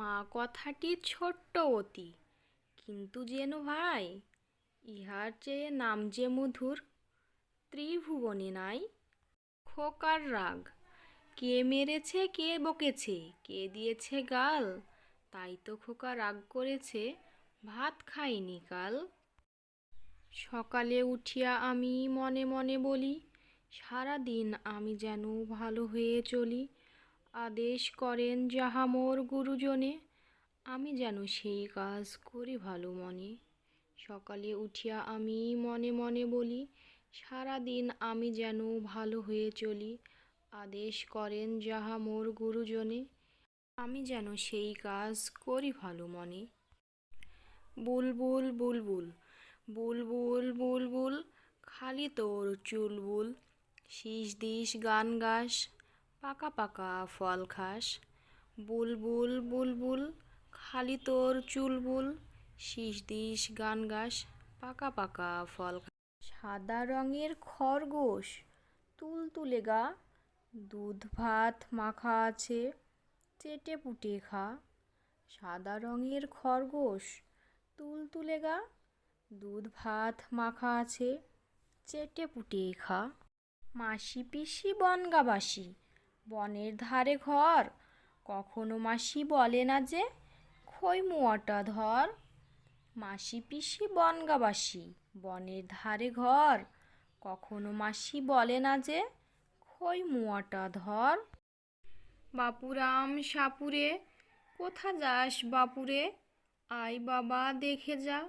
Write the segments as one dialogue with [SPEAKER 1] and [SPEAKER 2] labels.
[SPEAKER 1] মা কথাটি ছোট্ট অতি। কিন্তু যেন ভাই, ইহার চেয়ে নাম যে মধুর, ত্রিভুবনে নাই খোকার রাগ। কে মেরেছে, কে বকেছে, কে দিয়েছে গাল? তাই তো খোকা রাগ করেছে, ভাত খাইনি কাল। সকালে উঠিয়া আমি মনে মনে বলি সারা দিন আমি যেন ভালো হয়ে চলি আদেশ করেন যাহা মোর গুরুজনে। আমি যেন সেই কাজ করি ভালো মনে। সকালে উঠিয়া আমি মনে মনে বলি সারা দিন আমি যেন ভালো হয়ে চলি। আদেশ করেন যাহা মোর গুরুজনে। আমি যেন সেই কাজ করি ভালো মনে। বুলবুল বুলবুল বুলবুল বুলবুল খালি তোর চুলবুল শীষ দিস গান গাস পাকা পাকা ফল খাস। বুলবুল বুলবুল, খালি তোর চুলবুল, শীষ দিস, গান গাস, পাকা পাকা ফল সাদা রঙের খরগোশ, তুল তুলে গা, দুধ ভাত মাখা আছে, চেটে পুটে খা। সাদা রঙের খরগোশ, তুল তুলে গা, দুধ ভাত মাখা আছে, চেটে পুটে খা। মাসি পিসি বনগাবাসী বনের ধারে ঘর। কখনো মাসি বলে না যে, খই মুয়াটা ধর। মাসি পিসি বনগাবাসী, বনের ধারে ঘর। কখনো মাসি বলে না যে, খই মুয়াটা ধর। বাপুরাম সাপুরে, কোথা যাস বাপুরে? আই বাবা দেখে যা,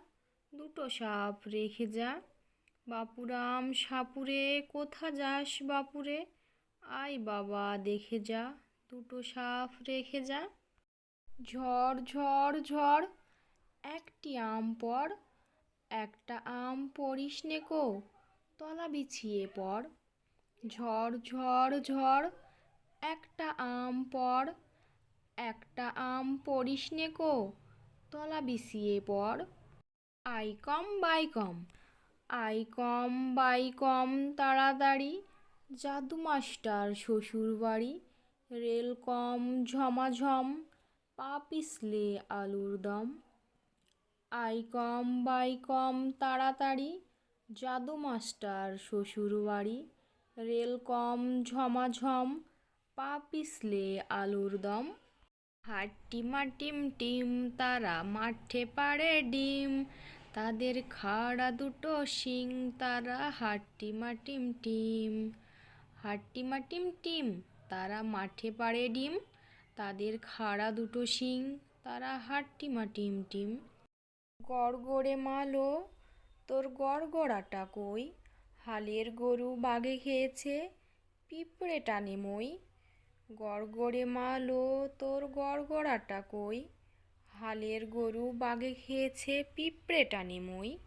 [SPEAKER 1] দুটো সাপ রেখে যা। বাপুরাম সাপুরে, কোথা যাস বাপুরে? আয় বাবা, দেখে যা। দুটো সাপ রেখে যা। ঝড় ঝড় ঝড়। একটি আম পড় একটা আম পড়িস নে কো। তলা বিছিয়ে পড় ঝড় ঝড় ঝড়। একটা আম পড় একটা আম পড়িস নে কো। তলা বিছিয়ে পড় আই কম, বাই কম। আই কম, বাই কম, তাড়াতাড়ি। জাদু মাস্টার শ্বশুর বাড়ি রেল কম ঝমাঝম পা পিছলে আলুর দম। আই কম বাই কম তাড়াতাড়ি জাদু মাস্টার শ্বশুর বাড়ি রেল কম ঝমাঝম পা পিছলে আলুর দম। হাট্টিমা টিম টিম, তারা মাঠে পাড়ে ডিম। তাদের খাড়া দুটো শিং, তারা হাট্টিমা টিম টিম। হাট্টিমা টিম টিম তারা মাঠে পাড়ে ডিম, তাদের খাড়া দুটো শিং, তারা হাট্টিমা টিম টিম। গড়গড়ে মালো, তোর গড়গড়াটা কই? হালের গরু বাগে খেয়েছে, পিঁপড়ে টানে মই। গড়গড়ে মালো, তোর গড়গড়াটা কই? হালের গরু বাগে খেয়েছে, পিঁপড়ে টানে মই।